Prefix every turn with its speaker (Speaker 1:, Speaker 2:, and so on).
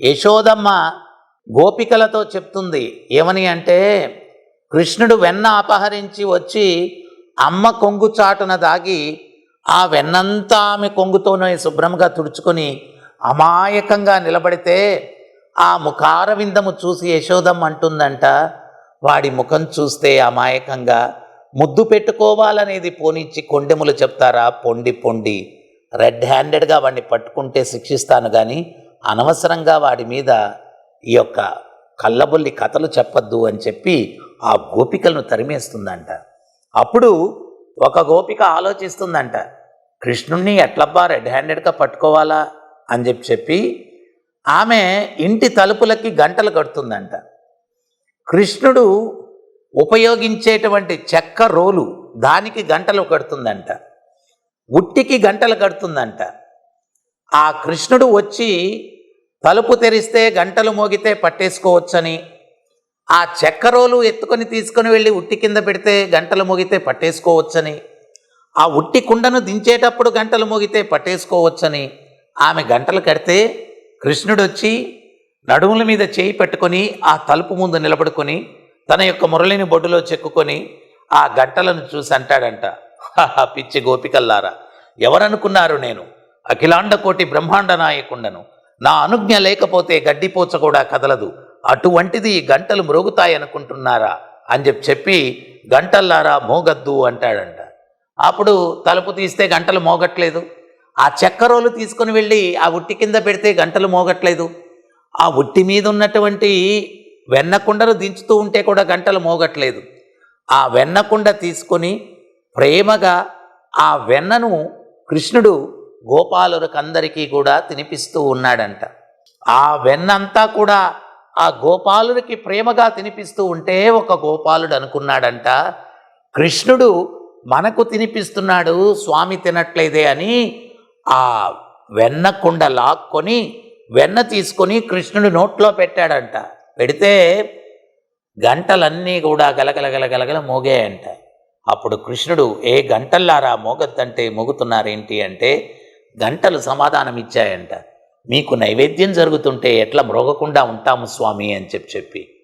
Speaker 1: యశోదమ్మ గోపికలతో చెప్తుంది ఏమని అంటే కృష్ణుడు వెన్న అపహరించి వచ్చి అమ్మ కొంగు చాటున దాగి ఆ వెన్నంతా ఆమె కొంగుతోనే శుభ్రంగా తుడుచుకొని అమాయకంగా నిలబడితే ఆ ముఖార విందము చూసి యశోదమ్మ అంటుందంట వాడి ముఖం చూస్తే అమాయకంగా. ముద్దు పెట్టుకోవాలనేది పోనిచ్చి కొండెములు చెప్తారా? పొండి పొండి. రెడ్ హ్యాండెడ్గా వాడిని పట్టుకుంటే శిక్షిస్తాను కానీ అనవసరంగా వాడి మీద ఈ యొక్క కళ్ళబొల్లి కథలు చెప్పొద్దు అని చెప్పి ఆ గోపికలను తరిమేస్తుందంట. అప్పుడు ఒక గోపిక ఆలోచిస్తుందంట కృష్ణుణ్ణి ఎట్లబ్బా రెడ్ హ్యాండెడ్గా పట్టుకోవాలా? అని చెప్పి చెప్పి ఆమె ఇంటి తలుపులకి గంటలు కడుతుందంట. కృష్ణుడు ఉపయోగించేటువంటి చెక్క రోలు దానికి గంటలు కడుతుందంట. ఉట్టికి గంటలు కడుతుందంట. ఆ కృష్ణుడు వచ్చి తలుపు తెరిస్తే గంటలు మోగితే పట్టేసుకోవచ్చని. ఆ చెక్కరోలు ఎత్తుకొని తీసుకొని వెళ్ళి ఉట్టి కింద పెడితే గంటలు మోగితే పట్టేసుకోవచ్చని. ఆ ఉట్టి కుండను దించేటప్పుడు గంటలు మోగితే పట్టేసుకోవచ్చని. ఆమె గంటలు కడితే కృష్ణుడు వచ్చి నడుముల మీద చేయి పెట్టుకొని ఆ తలుపు ముందు నిలబడుకొని తన యొక్క మురళిని బొడ్డులో చెక్కుకొని ఆ గంటలను చూసి అంటాడంట పిచ్చి గోపికల్లారా ఎవరనుకున్నారు నేను? అఖిలాండ కోటి బ్రహ్మాండ నాయకుండను. నా అనుజ్ఞ లేకపోతే గడ్డిపోచ కూడా కదలదు. అటువంటిది గంటలు మ్రోగుతాయనుకుంటున్నారా? అని చెప్పి చెప్పి గంటల్లారా మోగద్దు అంటాడంట. అప్పుడు తలుపు తీస్తే గంటలు మోగట్లేదు. ఆ చక్కరోలు తీసుకుని వెళ్ళి ఆ ఉట్టి కింద పెడితే గంటలు మోగట్లేదు. ఆ ఉట్టి మీద ఉన్నటువంటి వెన్నకుండను దించుతూ ఉంటే కూడా గంటలు మోగట్లేదు. ఆ వెన్నకుండ తీసుకొని ప్రేమగా ఆ వెన్నను కృష్ణుడు గోపాలులకందరికీ కూడా తినిపిస్తూ ఉన్నాడంట. ఆ వెన్నంతా కూడా ఆ గోపాలుడికి ప్రేమగా తినిపిస్తూ ఉంటే ఒక గోపాలుడు అనుకున్నాడంట కృష్ణుడు మనకు తినిపిస్తున్నాడు స్వామి తినట్లేదే అని ఆ వెన్న కుండ లాక్కొని వెన్న తీసుకొని కృష్ణుడు నోట్లో పెట్టాడంట. పెడితే గంటలన్నీ కూడా గలగల గలగలగల మోగాయంట. అప్పుడు కృష్ణుడు ఏ గంటల్లారా మోగద్దంటే మోగుతున్నారేంటి? అంటే గంటలు సమాధానం ఇచ్చాయంట మీకు నైవేద్యం జరుగుతుంటే ఎట్లా మ్రోగకుండా ఉంటాము స్వామి అని చెప్పి చెప్పి.